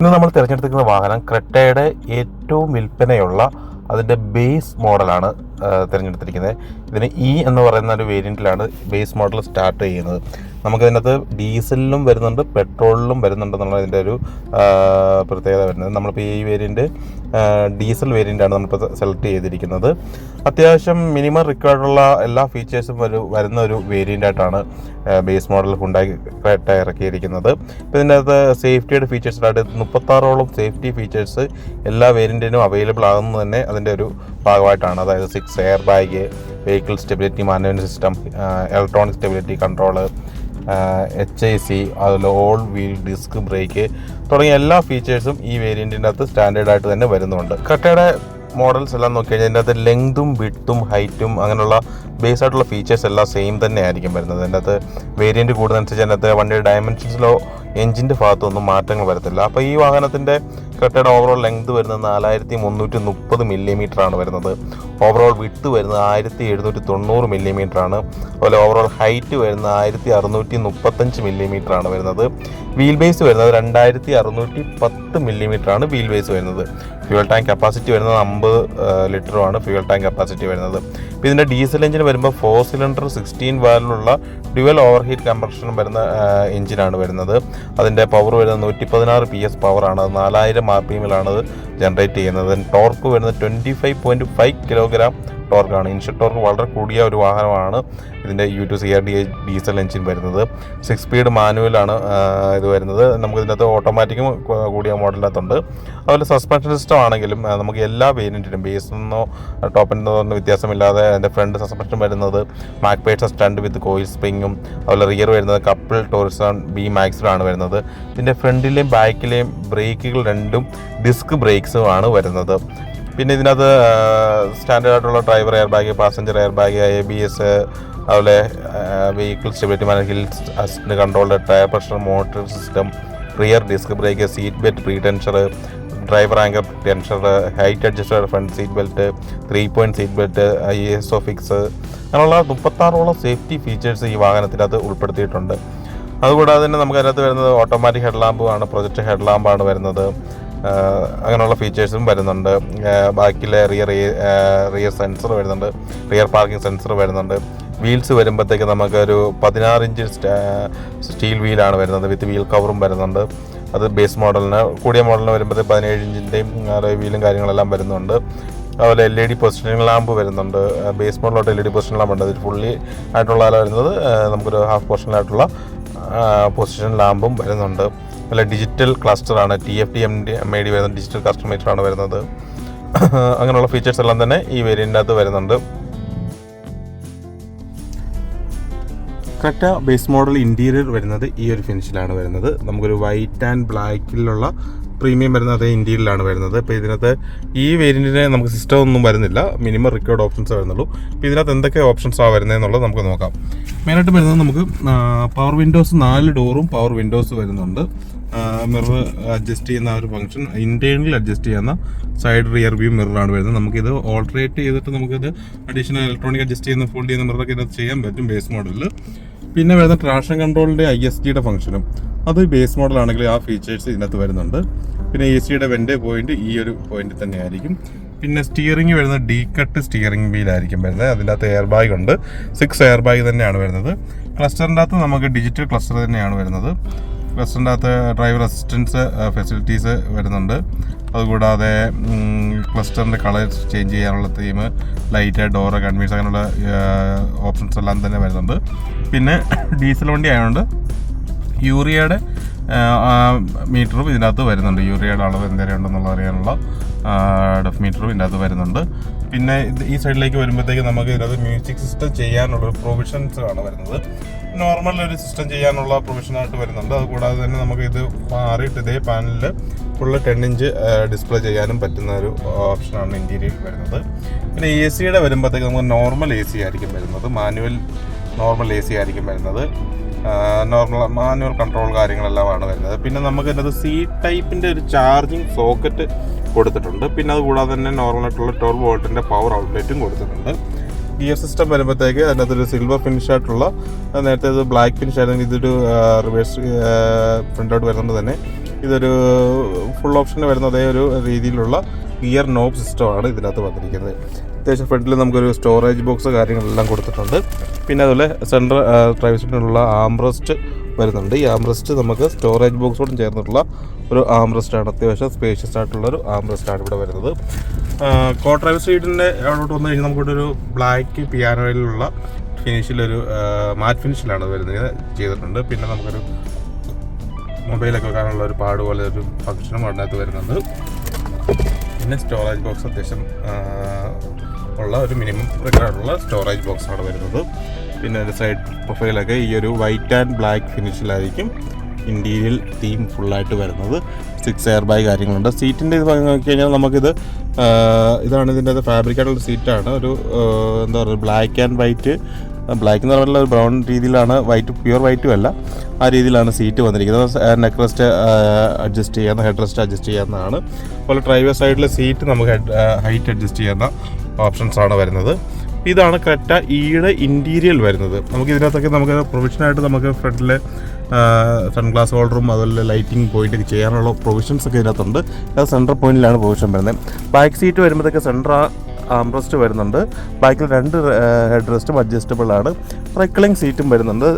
ഇന്ന് നമ്മൾ തിരഞ്ഞെടുത്തിരിക്കുന്ന വാഹനം ക്രെറ്റയുടെ ഏറ്റവും വിൽപ്പനയുള്ള അതിന്റെ ബേസ് മോഡലാണ് തിരഞ്ഞെടുത്തിരിക്കുന്നത്. ഇതിന് ഇ എന്ന് പറയുന്ന ഒരു വേരിയന്റിലാണ് ബേസ് മോഡൽ സ്റ്റാർട്ട് ചെയ്യുന്നത്. നമുക്കതിനകത്ത് ഡീസലിലും വരുന്നുണ്ട് പെട്രോളിലും വരുന്നുണ്ടെന്നുള്ള ഇതിന്റെ ഒരു പ്രത്യേകത വരുന്നത്. നമ്മളിപ്പോൾ ഈ വേരിയന്റ് ഡീസൽ വേരിയന്റാണ് നമ്മളിപ്പോൾ സെലക്ട് ചെയ്തിരിക്കുന്നത്. അത്യാവശ്യം മിനിമം റിക്വയർഡുള്ള എല്ലാ ഫീച്ചേഴ്സും ഒരു വരുന്ന ഒരു വേരിയന്റായിട്ടാണ് ബേസ് മോഡൽ ഉണ്ടാക്കി ഇറക്കിയിരിക്കുന്നത്. ഇപ്പോൾ ഇതിന്റെ അകത്ത് സേഫ്റ്റിയുടെ ഫീച്ചേഴ്സിലായിട്ട് മുപ്പത്താറോളം സേഫ്റ്റി ഫീച്ചേഴ്സ് എല്ലാ വേരിയന്റിനും അവൈലബിൾ ആകുന്നത് തന്നെ അതിന്റെ ഒരു ഭാഗമായിട്ടാണ്. അതായത് six air bag vehicle stability management system electronic stability control H I C അതുപോലെ ഓൾ വീൽ ഡിസ്ക് ബ്രേക്ക് തുടങ്ങിയ എല്ലാ ഫീച്ചേഴ്സും ഈ വേരിയന്റിന്റെ അകത്ത് സ്റ്റാൻഡേർഡായിട്ട് തന്നെ വരുന്നുണ്ട്. കട്ടയുടെ മോഡൽസ് എല്ലാം നോക്കി കഴിഞ്ഞാൽ ഇതിന്റെ അകത്ത് ലെങ്തും വിട്ടും ഹൈറ്റും അങ്ങനെയുള്ള ബേസ് ആയിട്ടുള്ള ഫീച്ചേഴ്സ് എല്ലാം സെയിം തന്നെ ആയിരിക്കും വരുന്നത്. അതിന്റെ അകത്ത് വേരിയന്റ് കൂടുന്നതനുസരിച്ച് അതിന്റെ അകത്ത് വണ്ടിയുടെ ഡയമെൻഷൻസിലോ എഞ്ചിന്റെ ഭാഗത്തൊന്നും മാറ്റങ്ങൾ വരത്തില്ല. അപ്പോൾ ഈ വാഹനത്തിന്റെ കട്ടയുടെ ഓവറോൾ ലെങ്ത് വരുന്നത് നാലായിരത്തി മുന്നൂറ്റി മുപ്പത് മില്ലിമീറ്റർ ആണ് വരുന്നത്. ഓവറോൾ വിട്ട് വരുന്നത് ആയിരത്തി എഴുന്നൂറ്റി തൊണ്ണൂറ് മില്ലിമീറ്റർ ആണ്. അതുപോലെ ഓവറോൾ ഹൈറ്റ് വരുന്നത് ആയിരത്തി അറുന്നൂറ്റി മുപ്പത്തഞ്ച് മില്ലിമീറ്റർ ആണ് വരുന്നത്. വീൽ ബേസ് വരുന്നത് രണ്ടായിരത്തി അറുന്നൂറ്റി പത്ത് മില്ലിമീറ്റർ ആണ് വീൽ ബേസ് വരുന്നത്. ഫ്യൂൽ ടാങ്ക് കപ്പാസിറ്റി വരുന്നത് അമ്പത് ലിറ്ററുമാണ് ഫ്യൂൽ ടാങ്ക് കപ്പാസിറ്റി വരുന്നത്. ഇപ്പോൾ ഇതിന്റെ ഡീസൽ എഞ്ചിൻ വരുമ്പോൾ ഫോർ സിലിണ്ടർ സിക്സ്റ്റീൻ വാലിലുള്ള ഡ്യുവൽ ഓവർ ഹീറ്റ് കംപ്രഷൻ വരുന്ന എഞ്ചിനാണ് വരുന്നത്. അതിന്റെ പവർ വരുന്നത് നൂറ്റി പതിനാറ് പി എസ് പവറാണ് നാലായിരം എമ്മിലാണ് ജനറേറ്റ് ചെയ്യുന്നത്. ടോർക്ക് വരുന്നത് twenty five point five kilogram ടോർക്കാണ് ഇൻഷർ ടോർക്ക് വളരെ കൂടിയ ഒരു വാഹനമാണ്. ഇതിന്റെ U two C R D diesel engine വരുന്നത്. സിക്സ് സ്പീഡ് മാനുവലാണ് ഇത് വരുന്നത്. നമുക്ക് ഇതിനകത്ത് ഓട്ടോമാറ്റിക്കും കൂടിയ മോഡലിനകത്തുണ്ട് അതുപോലെ സസ്പെൻഷൻ സിസ്റ്റം ആണെങ്കിലും നമുക്ക് എല്ലാ വേരിയന്റിനും ബേസിൽ നിന്നോ ടോപ്പിൽ നിന്നോ വ്യത്യാസമില്ലാതെ അതിന്റെ ഫ്രണ്ട് സസ്പെൻഷൻ വരുന്നത് McPherson strut with coil സ്പ്രിങ്ങും അതുപോലെ റിയർ വരുന്നത് കപ്പിൾ ടോറിസൺ ബി മാക്സിലാണ് വരുന്നത്. ഇതിന്റെ ഫ്രണ്ടിലെയും ബാക്കിലെയും ബ്രേക്കുകൾ രണ്ടും ഡിസ്ക് ബ്രേക്സും ആണ് വരുന്നത്. പിന്നെ ഇതിനകത്ത് സ്റ്റാൻഡേർഡ് ആയിട്ടുള്ള driver air bag passenger air bag A B S അതുപോലെ vehicle stability manage assistant control tyre pressure motor system rear disc brake seat belt pretensioner driver anchor tensioner height adjuster front seat belt three point seat belt I S O fix അങ്ങനെയുള്ള മുപ്പത്താറോളം safety features ഈ വാഹനത്തിനകത്ത് ഉൾപ്പെടുത്തിയിട്ടുണ്ട്. അതുകൂടാതെ തന്നെ നമുക്കതിനകത്ത് വരുന്നത് automatic head ലാമ്പുമാണ് project head ലാമ്പാണ് വരുന്നത്. അങ്ങനെയുള്ള ഫീച്ചേഴ്സും വരുന്നുണ്ട്. ബാക്കിലെ റിയർ റിയർ സെൻസർ വരുന്നുണ്ട്. റിയർ പാർക്കിംഗ് സെൻസർ വരുന്നുണ്ട്. വീൽസ് വരുമ്പോഴത്തേക്ക് നമുക്കൊരു പതിനാറ് ഇഞ്ച് സ്റ്റീൽ വീലാണ് വരുന്നത്. വിത്ത് വീൽ കവറും വരുന്നുണ്ട്. അത് ബേസ് മോഡലിന് കൂടിയ മോഡലിന് വരുമ്പോഴത്തേക്ക് പതിനേഴ് ഇഞ്ചിന്റെയും വീലും കാര്യങ്ങളെല്ലാം വരുന്നുണ്ട്. അതുപോലെ L E D positioning lamp വരുന്നുണ്ട്. Base മോഡലോട്ട് L E D position lamp ഉണ്ട്. അതിൽ ഫുള്ളി ആയിട്ടുള്ള വരുന്നത് നമുക്കൊരു ഹാഫ് പൊസിഷനിലായിട്ടുള്ള പൊസിഷൻ ലാമ്പും വരുന്നുണ്ട്. അല്ല digital ക്ലസ്റ്ററാണ്. T F T M D M I D വരുന്ന ഡിജിറ്റൽ ക്ലസ്റ്റർ ആണ് വരുന്നത്. അങ്ങനെയുള്ള ഫീച്ചേഴ്സ് എല്ലാം തന്നെ ഈ വേരിയന്റിനകത്ത് വരുന്നുണ്ട്. ക്രെറ്റ ബേസ് മോഡൽ ഇന്റീരിയർ വരുന്നത് ഈ ഒരു ഫിനിഷിലാണ് വരുന്നത്. നമുക്കൊരു വൈറ്റ് ആൻഡ് ബ്ലാക്കിലുള്ള പ്രീമിയം വരുന്നത് അതേ ഇന്ത്യയിലാണ് വരുന്നത്. ഇപ്പോൾ ഇതിനകത്ത് ഈ വേരിയന്റിന് നമുക്ക് സിസ്റ്റം ഒന്നും വരുന്നില്ല. മിനിമം റിക്കോർഡ് ഓപ്ഷൻസ് വരുന്നുള്ളൂ. ഇപ്പോൾ ഇതിനകത്ത് എന്തൊക്കെ ഓപ്ഷൻസാണ് വരുന്നതെന്നുള്ളത് നമുക്ക് നോക്കാം. മെയിനായിട്ട് വരുന്നത് നമുക്ക് പവർ വിൻഡോസ് നാല് ഡോറും പവർ വിൻഡോസ് വരുന്നുണ്ട്. മിറർ അഡ്ജസ്റ്റ് ചെയ്യുന്ന ഒരു ഫംഗ്ഷൻ ഇന്റേർണൽ അഡ്ജസ്റ്റ് ചെയ്യുന്ന സൈഡ് റിയർ വ്യൂ മിററാണ് വരുന്നത്. നമുക്കിത് ഓൾട്ടറേറ്റ് ചെയ്തിട്ട് നമുക്കിത് അഡീഷണൽ ഇലക്ട്രോണിക് അഡ്ജസ്റ്റ് ചെയ്യുന്ന ഫോൾഡ് ചെയ്യുന്ന മിററൊക്കെ ഇതിനകത്ത് ചെയ്യാൻ പറ്റും ബേസ് മോഡലിൽ പിന്നെ വരുന്ന ട്രാക്ഷൻ കൺട്രോളിന്റെ ഐ എസ് ജിയുടെ ഫംഗ്ഷനും അത് ബേസ് മോഡൽ ആണെങ്കിൽ ആ ഫീച്ചേഴ്സ് ഇതിനകത്ത് വരുന്നുണ്ട്. പിന്നെ എ സിയുടെ വെന്റെ പോയിന്റ് ഈ ഒരു പോയിന്റ് തന്നെ ആയിരിക്കും പിന്നെ സ്റ്റിയറിംഗ് വരുന്നത് ഡീ കട്ട് സ്റ്റിയറിംഗ് വീലായിരിക്കും വരുന്നത്. അതിന്റെ അകത്ത് എയർ ബാഗ് ഉണ്ട്. സിക്സ് എയർ ബാഗ് തന്നെയാണ് വരുന്നത്. ക്ലസ്റ്ററിന്റെ അകത്ത് നമുക്ക് ഡിജിറ്റൽ ക്ലസ്റ്റർ തന്നെയാണ് വരുന്നത്. ക്ലസ്റ്ററിന്റെ അകത്ത് ഡ്രൈവർ അസിസ്റ്റൻസ് ഫെസിലിറ്റീസ് വരുന്നുണ്ട്. അതുകൂടാതെ ക്ലസ്റ്ററിന്റെ കളർ ചേഞ്ച് ചെയ്യാനുള്ള തീം ലൈറ്റ് ഡോറ് കൺവീൻസ് അങ്ങനെയുള്ള ഓപ്ഷൻസ് എല്ലാം തന്നെ വരുന്നുണ്ട്. പിന്നെ ഡീസൽ വണ്ടി ആയതുകൊണ്ട് യൂറിയയുടെ മീറ്ററും ഇതിനകത്ത് വരുന്നുണ്ട്. യൂറിയയുടെ അളവ് എന്തേരം ഉണ്ടെന്നുള്ള അറിയാനുള്ള ഡെഫ് മീറ്ററും ഇതിനകത്ത് വരുന്നുണ്ട്. പിന്നെ ഈ സൈഡിലേക്ക് വരുമ്പോഴത്തേക്ക് നമുക്ക് ഇതിനകത്ത് മ്യൂസിക് സിസ്റ്റം ചെയ്യാനുള്ള പ്രൊവിഷൻസ് ആണ് വരുന്നത്. നോർമൽ ഒരു സിസ്റ്റം ചെയ്യാനുള്ള പ്രൊവിഷനായിട്ട് വരുന്നുണ്ട്. അതുകൂടാതെ തന്നെ നമുക്ക് ഇത് മാറിയിട്ട് ഇതേ പാനലിൽ ഫുള്ള് ടെൻ ഇഞ്ച് ഡിസ്പ്ലേ ചെയ്യാനും പറ്റുന്ന ഒരു ഓപ്ഷനാണ് ഇന്റീരിയർ വരുന്നത്. പിന്നെ എ സിയുടെ വരുമ്പോഴത്തേക്ക് നമുക്ക് നോർമൽ എ സി ആയിരിക്കും വരുന്നത്. മാനുവൽ നോർമൽ എ സി ആയിരിക്കും വരുന്നത്. നോർമൽ മാനുവൽ കൺട്രോൾ കാര്യങ്ങളെല്ലാമാണ് വരുന്നത്. പിന്നെ നമുക്ക് അതിനകത്ത് സി ടൈപ്പിന്റെ ഒരു ചാർജിങ് സോക്കറ്റ് കൊടുത്തിട്ടുണ്ട്. പിന്നെ അത് കൂടാതെ തന്നെ നോർമൽ ആയിട്ടുള്ള ട്വൽവ് വോൾട്ടിന്റെ പവർ ഔട്ട്ലെറ്റും കൊടുത്തിട്ടുണ്ട്. ഗിയർ സിസ്റ്റം വരുമ്പോഴത്തേക്ക് അതിനകത്തൊരു സിൽവർ ഫിനിഷ് ആയിട്ടുള്ള നേരത്തെ ഇത് ബ്ലാക്ക് ഫിനിഷ് ആയിരുന്നെങ്കിൽ ഇതൊരു റിവേഴ്സ് ഔട്ട് വരുന്നത് തന്നെ. ഇതൊരു ഫുൾ ഓപ്ഷന് വരുന്ന അതേ ഒരു രീതിയിലുള്ള ഗിയർ നോബ് സിസ്റ്റമാണ് ഇതിനകത്ത് വന്നിരിക്കുന്നത്. അത്യാവശ്യം ഫ്രണ്ടിൽ നമുക്കൊരു സ്റ്റോറേജ് ബോക്സ് കാര്യങ്ങളെല്ലാം കൊടുത്തിട്ടുണ്ട്. പിന്നെ അതുപോലെ സെൻട്രൽ ഡ്രൈവ്സിനുള്ള ആംറസ്റ്റ് വരുന്നുണ്ട്. ഈ ആംബ്രസ്റ്റ് നമുക്ക് സ്റ്റോറേജ് ബോക്സോടും ചേർന്നിട്ടുള്ള ഒരു ആംബ്രസ്റ്റാണ് അത്യാവശ്യം സ്പേഷ്യസ് ആയിട്ടുള്ള ഒരു ആംബ്രസ്റ്റാണ് ഇവിടെ വരുന്നത്. കോ ഡ്രൈവ് സീറ്റിന്റെ അവിടോട്ട് വന്നു കഴിഞ്ഞാൽ നമുക്കൊരു ബ്ലാക്ക് പിയാനോയിലുള്ള ഫിനിഷിലൊരു മാറ്റ് ഫിനിഷിലാണ് വരുന്നത് ചെയ്തിട്ടുണ്ട്. പിന്നെ നമുക്കൊരു മൊബൈലൊക്കെ വെക്കാനുള്ള ഒരു പാട് പോലെ ഒരു ഫംഗ്ഷനും അതിനകത്ത് വരുന്നുണ്ട്. പിന്നെ സ്റ്റോറേജ് ബോക്സ് അത്യാവശ്യം ഉള്ള ഒരു മിനിമം പ്രകാരമുള്ള സ്റ്റോറേജ് ബോക്സാണ് വരുന്നത്. പിന്നെ അതിന്റെ സൈഡ് പ്രൊഫൈലൊക്കെ ഈ ഒരു വൈറ്റ് ആൻഡ് ബ്ലാക്ക് ഫിനിഷിലായിരിക്കും ഇന്റീരിയൽ തീം ഫുള്ളായിട്ട് വരുന്നത്. സിക്സ് എയർ ബാഗ് കാര്യങ്ങളുണ്ട്. സീറ്റിന്റെ ഇത് നോക്കി കഴിഞ്ഞാൽ നമുക്കിത് ഇതാണ് ഇതിന്റെ ഫാബ്രിക് ആയിട്ടുള്ള സീറ്റാണ് ഒരു എന്താ പറയുക ബ്ലാക്ക് ആൻഡ് വൈറ്റ് ബ്ലാക്ക് എന്ന് പറഞ്ഞാൽ ഒരു ബ്രൗൺ രീതിയിലാണ് വൈറ്റ് പ്യുവർ വൈറ്റും അല്ല. ആ രീതിയിലാണ് സീറ്റ് വന്നിരിക്കുന്നത്. നെക്ക് റെസ്റ്റ് അഡ്ജസ്റ്റ് ചെയ്യാവുന്ന ഹെഡ് റെസ്റ്റ് അഡ്ജസ്റ്റ് ചെയ്യാവുന്നതാണ് അതുപോലെ ഡ്രൈവർ സൈഡിലെ സീറ്റ് നമുക്ക് ഹൈറ്റ് അഡ്ജസ്റ്റ് ചെയ്യുന്ന ഓപ്ഷൻസ് ആണ് വരുന്നത്. ഇതാണ് ക്രെറ്റ ഈയുടെ ഇന്റീരിയൽ വരുന്നത്. നമുക്ക് ഇതിനകത്തൊക്കെ നമുക്ക് പ്രൊവിഷനായിട്ട് നമുക്ക് ഫ്രണ്ടിൽ ഫ്രണ്ടിലെ സൺഗ്ലാസ് ഹോൾഡറും അതുപോലെ ലൈറ്റിംഗ് പോയിന്റ് ഒക്കെ ചെയ്യാനുള്ള പ്രൊവിഷൻസ് ഒക്കെ ഇതിനകത്തുണ്ട്. അത് സെൻട്രൽ പോയിന്റിലാണ് പ്രൊവിഷൻ വരുന്നത്. ബാക്ക് സീറ്റ് വരുമ്പോഴത്തേക്ക് സെൻട്രൽ ആംബ്രസ്റ്റ് വരുന്നുണ്ട്. ബാക്കിൽ രണ്ട് ഹെഡ് റെസ്റ്റും അഡ്ജസ്റ്റബിൾ ആണ്. റെക്ലിംഗ് സീറ്റും വരുന്നുണ്ട്.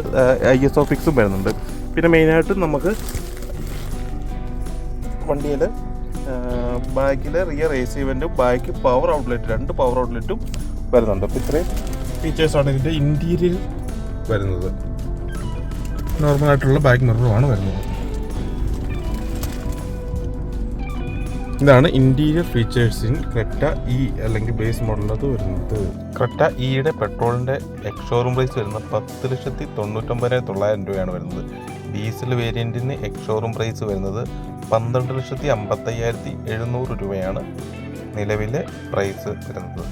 ഐ എസ് ഒ ഫിക്സും വരുന്നുണ്ട്. പിന്നെ മെയിനായിട്ട് നമുക്ക് വണ്ടിയിൽ ബാക്കിൽ റിയർ എ സി ഇവന്റും ബാക്ക് പവർ ഔട്ട്ലെറ്റ് രണ്ട് പവർ ഔട്ട്ലെറ്റും വരുന്നുണ്ട്. അപ്പോൾ ഇത്രയും ഫീച്ചേഴ്സാണ് ഇതിന്റെ ഇന്റീരിയൽ വരുന്നത്. നോർമലായിട്ടുള്ള ബാക്ക് മിററുമാണ് വരുന്നത്. ഇതാണ് interior features in Creta E അല്ലെങ്കിൽ ബേസ് മോഡലിനകത്ത് വരുന്നത്. ക്രെറ്റ ഇയുടെ പെട്രോളിന്റെ എക്സ്ഷോറൂം പ്രൈസ് വരുന്നത് പത്ത് ലക്ഷത്തി തൊണ്ണൂറ്റൊമ്പതിനായിരത്തി തൊള്ളായിരം രൂപയാണ് വരുന്നത്. ഡീസൽ വേരിയന്റിന് എക്സ്ഷോറൂം പ്രൈസ് വരുന്നത് പന്ത്രണ്ട് ലക്ഷത്തി അമ്പത്തയ്യായിരത്തി എഴുന്നൂറ് രൂപയാണ് നിലവിലെ പ്രൈസ് വരുന്നത്.